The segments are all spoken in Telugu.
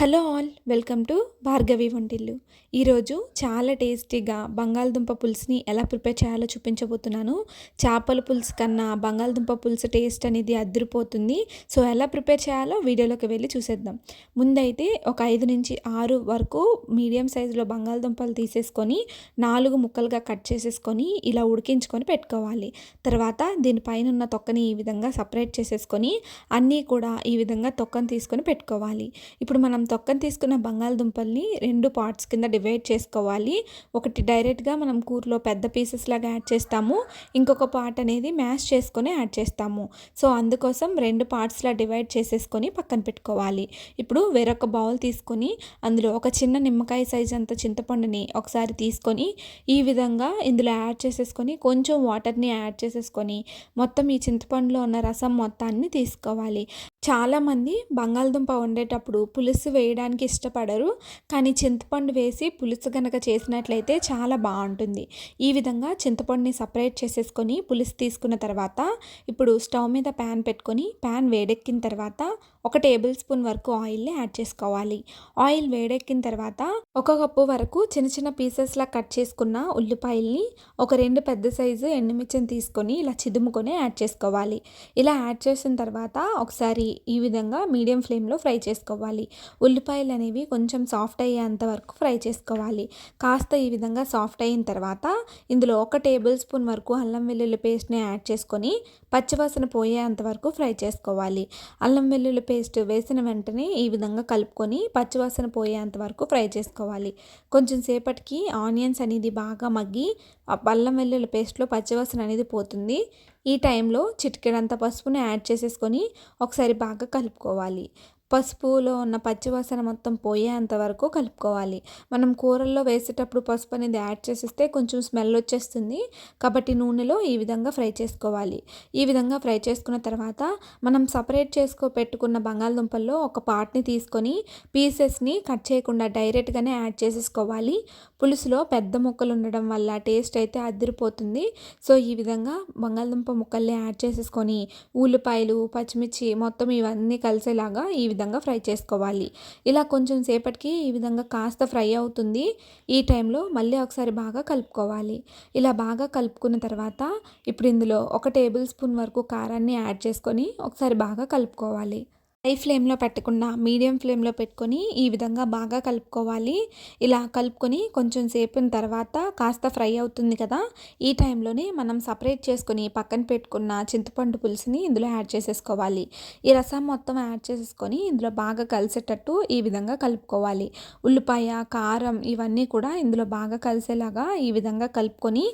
Hello all welcome to Bhargavi వంటిల్లు. ఈరోజు చాలా టేస్టీగా బంగాళదుంప పులుసుని ఎలా ప్రిపేర్ చేయాలో చూపించబోతున్నాను. చేపల పులుసు కన్నా బంగాళదుంప పులుసు టేస్ట్ అనేది అదిరిపోతుంది సో ఎలా ప్రిపేర్ చేయాలో వీడియోలోకి వెళ్ళి చూసేద్దాం. ముందైతే ఒక ఐదు నుంచి ఆరు వరకు మీడియం సైజులో బంగాళదుంపలు తీసేసుకొని నాలుగు ముక్కలుగా కట్ చేసేసుకొని ఇలా ఉడికించుకొని పెట్టుకోవాలి. తర్వాత దీనిపైన ఉన్న తొక్కని ఈ విధంగా సపరేట్ చేసేసుకొని అన్నీ కూడా ఈ విధంగా తొక్కను తీసుకొని పెట్టుకోవాలి. ఇప్పుడు మనం తొక్కను తీసుకున్న బంగాళదుంపల్ని రెండు పార్ట్స్ కింద డివైడ్ చేసుకోవాలి. ఒకటి డైరెక్ట్గా మనం కూరలో పెద్ద పీసెస్ లాగా యాడ్ చేస్తాము. ఇంకొక పార్ట్ అనేది మ్యాష్ చేసుకొని యాడ్ చేస్తాము. సో అందుకోసం రెండు పార్ట్స్లా డివైడ్ చేసేసుకొని పక్కన పెట్టుకోవాలి. ఇప్పుడు వేరొక బౌల్ తీసుకొని అందులో ఒక చిన్న నిమ్మకాయ సైజ్ అంత చింతపండుని ఒకసారి తీసుకొని ఈ విధంగా ఇందులో యాడ్ చేసేసుకొని కొంచెం వాటర్ని యాడ్ చేసేసుకొని మొత్తం ఈ చింతపండులో ఉన్న రసం మొత్తాన్ని తీసుకోవాలి. చాలామంది బంగాళదుంప వండేటప్పుడు పులుసు వేయడానికి ఇష్టపడరు. కానీ చింతపండు వేసి పులుసు కనుక చేసినట్లయితే చాలా బాగుంటుంది. ఈ విధంగా చింతపండుని సపరేట్ చేసేసుకొని పులుసు తీసుకున్న తర్వాత ఇప్పుడు స్టవ్ మీద ప్యాన్ పెట్టుకొని ప్యాన్ వేడెక్కిన తర్వాత ఒక టేబుల్ స్పూన్ వరకు ఆయిల్ని యాడ్ చేసుకోవాలి. ఆయిల్ వేడెక్కిన తర్వాత ఒక కప్పు వరకు చిన్న చిన్న పీసెస్లా కట్ చేసుకున్న ఉల్లిపాయల్ని ఒక రెండు పెద్ద సైజు ఎండుమిర్చిని తీసుకొని ఇలా చిదుముకొని యాడ్ చేసుకోవాలి. ఇలా యాడ్ చేసిన తర్వాత ఒకసారి ఈ విధంగా మీడియం ఫ్లేమ్లో ఫ్రై చేసుకోవాలి. ఉల్లిపాయలు అనేవి కొంచెం సాఫ్ట్ అయ్యేంత వరకు ఫ్రై చేసుకోవాలి. కాస్త ఈ విధంగా సాఫ్ట్ అయిన తర్వాత ఇందులో ఒక టేబుల్ స్పూన్ వరకు అల్లం వెల్లుల్లి పేస్ట్ని యాడ్ చేసుకొని పచ్చివాసన పోయేంత వరకు ఫ్రై చేసుకోవాలి. అల్లం వెల్లుల్లి పేస్ట్ వేసిన వెంటనే ఈ విధంగా కలుపుకొని పచ్చివాసన పోయేంత వరకు ఫ్రై చేసుకోవాలి. కొంచెం సేపటికి ఆనియన్స్ అనేది బాగా మగ్గి అల్లం వెల్లుల్లి పేస్ట్లో పచ్చివాసన అనేది పోతుంది. ఈ టైంలో చిటికెడంత పసుపుని యాడ్ చేసేసుకొని ఒకసారి బాగా కలుపుకోవాలి. పసుపులో ఉన్న పచ్చివాసన మొత్తం పోయేంత వరకు కలుపుకోవాలి. మనం కూరల్లో వేసేటప్పుడు పసుపు అనేది యాడ్ చేసేస్తే కొంచెం స్మెల్ వచ్చేస్తుంది. కాబట్టి నూనెలో ఈ విధంగా ఫ్రై చేసుకోవాలి. ఈ విధంగా ఫ్రై చేసుకున్న తర్వాత మనం సపరేట్ చేసుకో పెట్టుకున్న బంగాళదుంపల్లో ఒక పార్ట్ని తీసుకొని పీసెస్ని కట్ చేయకుండా డైరెక్ట్గానే యాడ్ చేసేసుకోవాలి. పులుసులో పెద్ద ముక్కలు ఉండడం వల్ల టేస్ట్ అయితే అదిరిపోతుంది. సో ఈ విధంగా బంగాళదుంప ముక్కల్ని యాడ్ చేసేసుకొని ఉల్లిపాయలు పచ్చిమిర్చి మొత్తం ఇవన్నీ కలిసేలాగా ఈ విధంగా విధంగా ఫ్రై చేసుకోవాలి. ఇలా కొంచెం సేపటికి ఈ విధంగా కాస్త ఫ్రై అవుతుంది. ఈ టైంలో మళ్ళీ ఒకసారి బాగా కలుపుకోవాలి. ఇలా బాగా కలుపుకున్న తర్వాత ఇప్పుడు ఇందులో ఒక టేబుల్ స్పూన్ వరకు కారాన్ని యాడ్ చేసుకొని ఒకసారి బాగా కలుపుకోవాలి. హై ఫ్లేమ్లో పెట్టకుండా మీడియం ఫ్లేమ్లో పెట్టుకొని ఈ విధంగా బాగా కలుపుకోవాలి. ఇలా కలుపుకొని కొంచెం సేపిన తర్వాత కాస్త ఫ్రై అవుతుంది కదా ఈ టైంలోనే మనం సపరేట్ చేసుకొని పక్కన పెట్టుకున్న చింతపండు పులుసుని ఇందులో యాడ్ చేసేసుకోవాలి. ఈ రసం మొత్తం యాడ్ చేసేసుకొని ఇందులో బాగా కలిసేటట్టు ఈ విధంగా కలుపుకోవాలి. ఉల్లిపాయ కారం ఇవన్నీ కూడా ఇందులో బాగా కలిసేలాగా ఈ విధంగా కలుపుకొని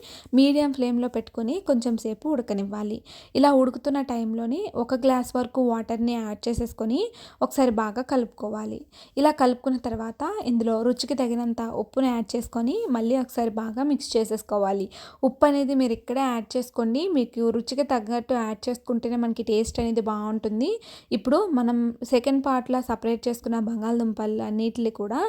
మీడియం ఫ్లేమ్లో పెట్టుకొని కొంచెం సేపు ఉడకనివ్వాలి. ఇలా ఉడుకుతున్న టైంలోనే ఒక గ్లాస్ వరకు వాటర్ని యాడ్ చేసేసుకోవాలి వేసుకొని ఒకసారి బాగా కలుపుకోవాలి. ఇలా కలుపుకున్న తర్వాత ఇందులో రుచికి తగినంత ఉప్పుని యాడ్ చేసుకొని మళ్ళీ ఒకసారి బాగా మిక్స్ చేసేసుకోవాలి. ఉప్పు అనేది మీరు ఇక్కడే యాడ్ చేసుకోండి. మీకు రుచికి తగ్గట్టు యాడ్ చేసుకుంటేనే మనకి టేస్ట్ అనేది బాగుంటుంది. ఇప్పుడు మనం సెకండ్ పార్ట్లో సపరేట్ చేసుకున్న బంగాళదుంపలు అన్నిటిని కూడా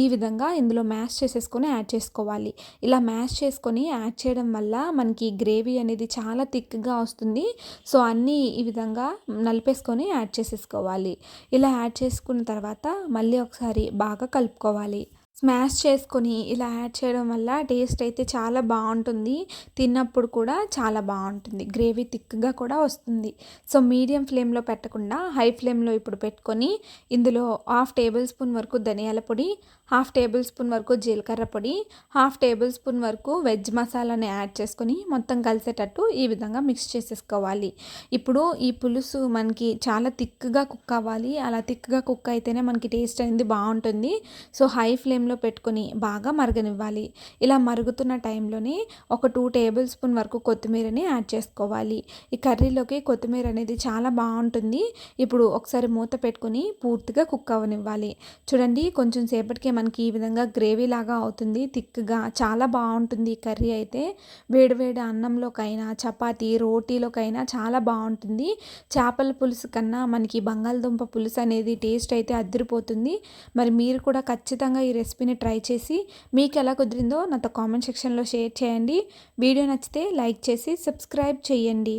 ఈ విధంగా ఇందులో మ్యాష్ చేసేసుకొని యాడ్ చేసుకోవాలి. ఇలా మ్యాష్ చేసుకొని యాడ్ చేయడం వల్ల మనకి గ్రేవీ అనేది చాలా థిక్గా వస్తుంది. సో అన్నీ ఈ విధంగా నలిపేసుకొని యాడ్ చేసేసుకోవాలి. చేసుకోవాలి. ఇలా యాడ్ చేసుకున్న తర్వాత మళ్ళీ ఒకసారి బాగా కలుపుకోవాలి. స్మాష్ చేసుకొని ఇలా యాడ్ చేయడం వల్ల టేస్ట్ అయితే చాలా బాగుంటుంది. తిన్నప్పుడు కూడా చాలా బాగుంటుంది. గ్రేవీ థిక్గా కూడా వస్తుంది. సో మీడియం ఫ్లేమ్లో పెట్టకుండా హై ఫ్లేమ్లో ఇప్పుడు పెట్టుకొని ఇందులో హాఫ్ టేబుల్ స్పూన్ వరకు ధనియాల పొడి హాఫ్ టేబుల్ స్పూన్ వరకు జీలకర్ర పొడి హాఫ్ టేబుల్ స్పూన్ వరకు వెజ్ మసాలాని యాడ్ చేసుకొని మొత్తం కలిసేటట్టు ఈ విధంగా మిక్స్ చేసేసుకోవాలి. ఇప్పుడు ఈ పులుసు మనకి చాలా థిక్గా కుక్ అవ్వాలి. అలా థిక్గా కుక్ అయితేనే మనకి టేస్ట్ అనేది బాగుంటుంది. సో హై ఫ్లేమ్లో పెట్టుకొని బాగా మరగనివ్వాలి. ఇలా మరుగుతున్న టైంలోనే ఒక టూ టేబుల్ స్పూన్ వరకు కొత్తిమీరని యాడ్ చేసుకోవాలి. ఈ కర్రీలోకి కొత్తిమీర అనేది చాలా బాగుంటుంది. ఇప్పుడు ఒకసారి మూత పెట్టుకొని పూర్తిగా కుక్ అవ్వనివ్వాలి చూడండి కొంచెం సేపటికే మనకి ఈ విధంగా గ్రేవీ లాగా అవుతుంది. థిక్గా చాలా బాగుంటుంది ఈ కర్రీ అయితే. వేడివేడి అన్నంలోకైనా చపాతి రోటీలోకైనా చాలా బాగుంటుంది. చేపల పులుసు కన్నా మనకి బంగాళదుంప పులుసు అనేది టేస్ట్ అయితే అదిరిపోతుంది మరి మీరు కూడా ఖచ్చితంగా ఈ రెసిపీని ట్రై చేసి మీకు ఎలా కుదిరిందో నాతో కామెంట్ సెక్షన్లో షేర్ చేయండి. వీడియో నచ్చితే లైక్ చేసి సబ్స్క్రైబ్ చేయండి.